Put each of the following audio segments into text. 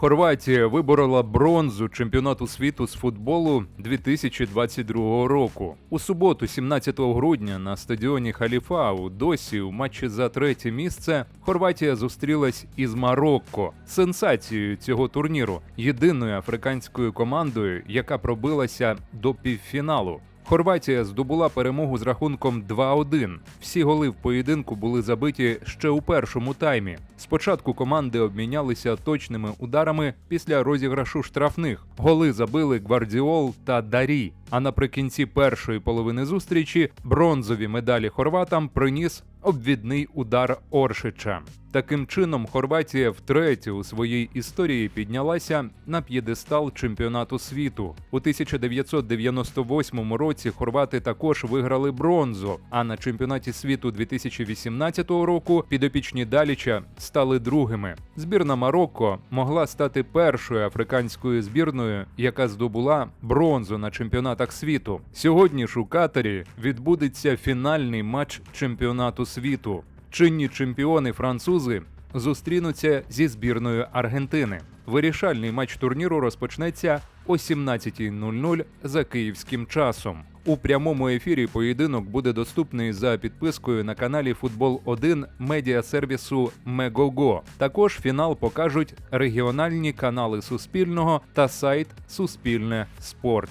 Хорватія виборола бронзу чемпіонату світу з футболу 2022 року. У суботу, 17 грудня, на стадіоні Халіфа у Досі у матчі за третє місце Хорватія зустрілась із Марокко. Сенсацією цього турніру єдиною африканською командою, яка пробилася до півфіналу. Хорватія здобула перемогу з рахунком 2-1. Всі голи в поєдинку були забиті ще у першому таймі. Спочатку команди обмінялися точними ударами після розіграшу штрафних. Голи забили Гвардіол та Дарі. А наприкінці першої половини зустрічі бронзові медалі хорватам приніс обвідний удар Оршича. Таким чином, Хорватія втретє у своїй історії піднялася на п'єдестал чемпіонату світу. У 1998 році хорвати також виграли бронзу. А на чемпіонаті світу 2018 року підопічні Даліча стали другими. Збірна Марокко могла стати першою африканською збірною, яка здобула бронзу на чемпіонатах світу. Сьогодні ж у Катарі відбудеться фінальний матч чемпіонату світу. Чинні чемпіони французи зустрінуться зі збірною Аргентини. Вирішальний матч турніру розпочнеться о 17.00 за київським часом. У прямому ефірі поєдинок буде доступний за підпискою на каналі Футбол 1 медіасервісу Мегого. Також фінал покажуть регіональні канали Суспільного та сайт Суспільне Спорт.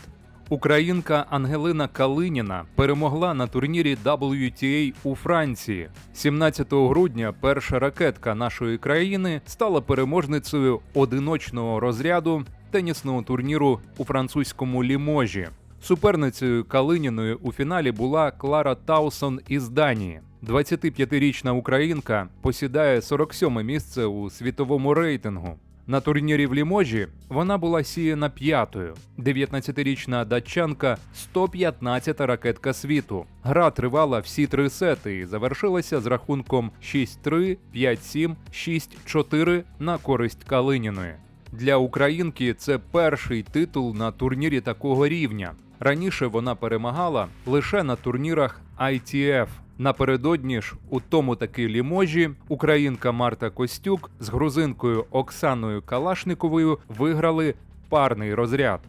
Українка Ангелина Калиніна перемогла на турнірі WTA у Франції. 17 грудня перша ракетка нашої країни стала переможницею одиночного розряду тенісного турніру у французькому Ліможі. Суперницею Калиніної у фіналі була Клара Таусон із Данії. 25-річна українка посідає 47 місце у світовому рейтингу. На турнірі в Ліможі вона була сіяна п'ятою. 19-річна датчанка 115-та ракетка світу. Гра тривала всі три сети і завершилася з рахунком 6-3, 5-7, 6-4 на користь Калиніної. Для українки це перший титул на турнірі такого рівня. Раніше вона перемагала лише на турнірах ITF. Напередодні ж у тому таки ліможі українка Марта Костюк з грузинкою Оксаною Калашниковою виграли парний розряд.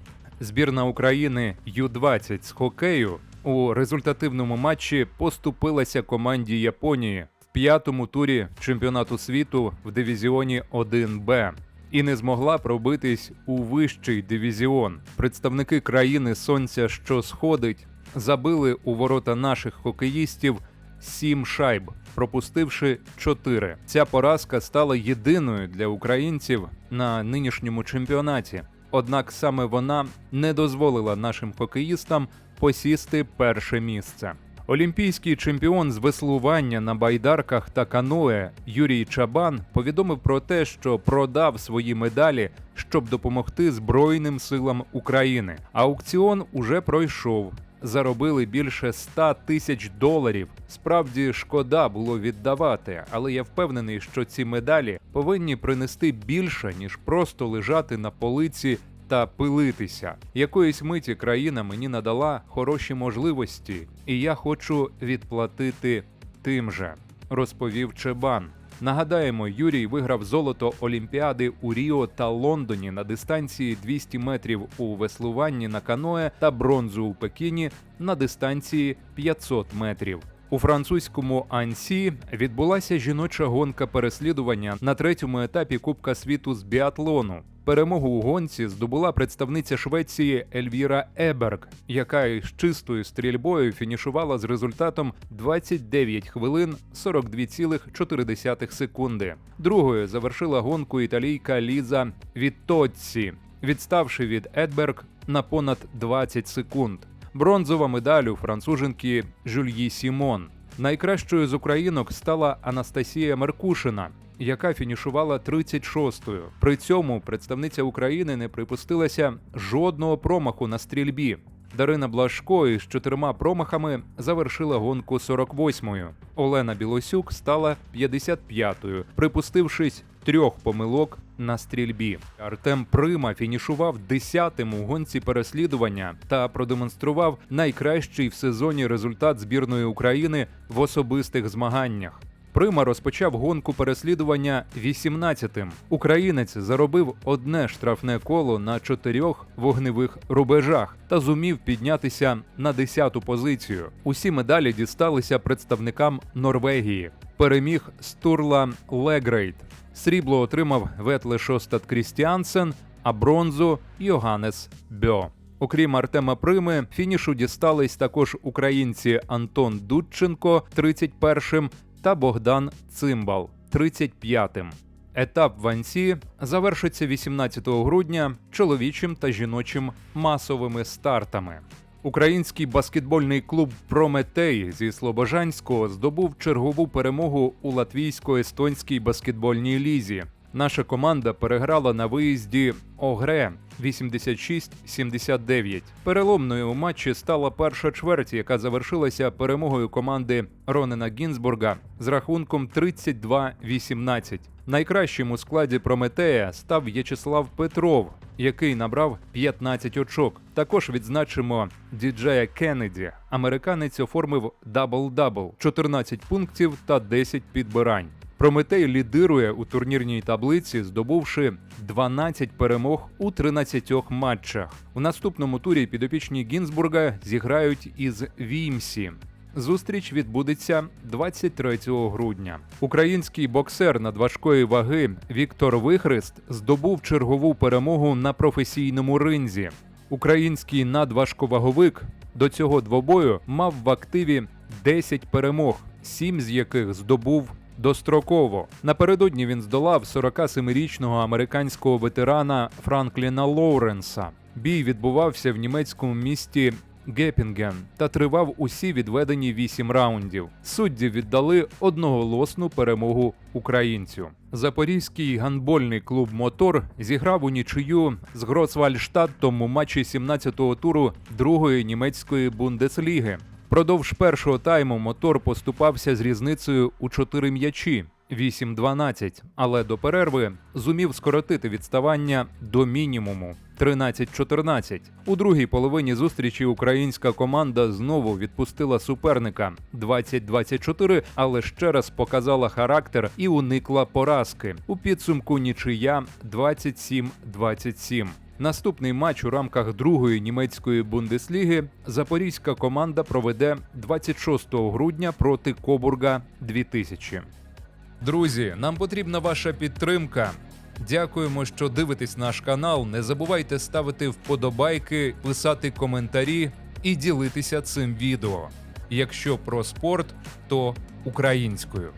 Збірна України Ю-20 з хокею у результативному матчі поступилася команді Японії в п'ятому турі чемпіонату світу в дивізіоні 1Б і не змогла пробитись у вищий дивізіон. Представники країни Сонця, що сходить, забили у ворота наших хокеїстів сім шайб, пропустивши чотири. Ця поразка стала єдиною для українців на нинішньому чемпіонаті. Однак саме вона не дозволила нашим хокеїстам посісти перше місце. Олімпійський чемпіон з веслування на байдарках та каное Юрій Чабан повідомив про те, що продав свої медалі, щоб допомогти Збройним силам України. Аукціон уже пройшов. Заробили більше 100 тисяч доларів. Справді шкода було віддавати, але я впевнений, що ці медалі повинні принести більше ніж просто лежати на полиці та пилитися. Якоїсь миті країна мені надала хороші можливості, і я хочу відплатити тим же, розповів Чебан. Нагадаємо, Юрій виграв золото Олімпіади у Ріо та Лондоні на дистанції 200 метрів у веслуванні на каное та бронзу у Пекіні на дистанції 500 метрів. У французькому Ансі відбулася жіноча гонка переслідування на третьому етапі Кубка світу з біатлону. Перемогу у гонці здобула представниця Швеції Ельвіра Еберг, яка із чистою стрільбою фінішувала з результатом 29 хвилин 42,4 секунди. Другою завершила гонку італійка Ліза Віттоцці, відставши від Едберг на понад 20 секунд. Бронзова медаль у француженки Жюльї Сімон. Найкращою з українок стала Анастасія Меркушина, яка фінішувала 36-ю. При цьому представниця України не припустилася жодного промаху на стрільбі. Дарина Блашко із чотирма промахами завершила гонку 48-ю. Олена Білосюк стала 55-ю, припустившись трьох помилок на стрільбі. Артем Прима фінішував 10-тим у гонці переслідування та продемонстрував найкращий в сезоні результат збірної України в особистих змаганнях. Прима розпочав гонку переслідування 18-тим. Українець заробив одне штрафне коло на чотирьох вогневих рубежах та зумів піднятися на 10-ту позицію. Усі медалі дісталися представникам Норвегії. Переміг Стурла Легрейт. Срібло отримав Ветле Шостат Крістіансен, а бронзу Йоганнес Бьо. Окрім Артема Прими, фінішу дістались також українці Антон Дудченко 31-м та Богдан Цимбал 35-м. Етап в Ансі завершиться 18 грудня чоловічим та жіночим масовими стартами. Український баскетбольний клуб Прометей зі Слобожанського здобув чергову перемогу у латвійсько-естонській баскетбольній лізі. Наша команда переграла на виїзді Огре 86-79. Переломною у матчі стала перша чверть, яка завершилася перемогою команди Ронена Гінзбурга з рахунком 32-18. Найкращим у складі Прометея став В'ячеслав Петров, який набрав 15 очок. Також відзначимо діджея Кеннеді. Американець оформив дабл-дабл, 14 пунктів та 10 підбирань. Прометей лідирує у турнірній таблиці, здобувши 12 перемог у 13 матчах. У наступному турі підопічні Гінзбурга зіграють із Вімсі. Зустріч відбудеться 23 грудня. Український боксер надважкої ваги Віктор Вихрест здобув чергову перемогу на професійному ринзі. Український надважковаговик до цього двобою мав в активі 10 перемог, 7 з яких здобув достроково. Напередодні він здолав 47-річного американського ветерана Франкліна Лоуренса. Бій відбувався в німецькому місті Гепінген та тривав усі відведені вісім раундів. Судді віддали одноголосну перемогу українцю. Запорізький гандбольний клуб Мотор зіграв у нічию з Гроцвальштадтом у матчі 17-го туру другої німецької бундесліги. Продовж першого тайму мотор поступався з різницею у 4 м'ячі 8-12, але до перерви зумів скоротити відставання до мінімуму 13-14. У другій половині зустрічі українська команда знову відпустила суперника 20-24, але ще раз показала характер і уникла поразки. У підсумку нічия 27-27. Наступний матч у рамках другої німецької бундесліги запорізька команда проведе 26 грудня проти Кобурга 2000. Друзі, нам потрібна ваша підтримка. Дякуємо, що дивитесь наш канал. Не забувайте ставити вподобайки, писати коментарі і ділитися цим відео. Якщо про спорт, то українською.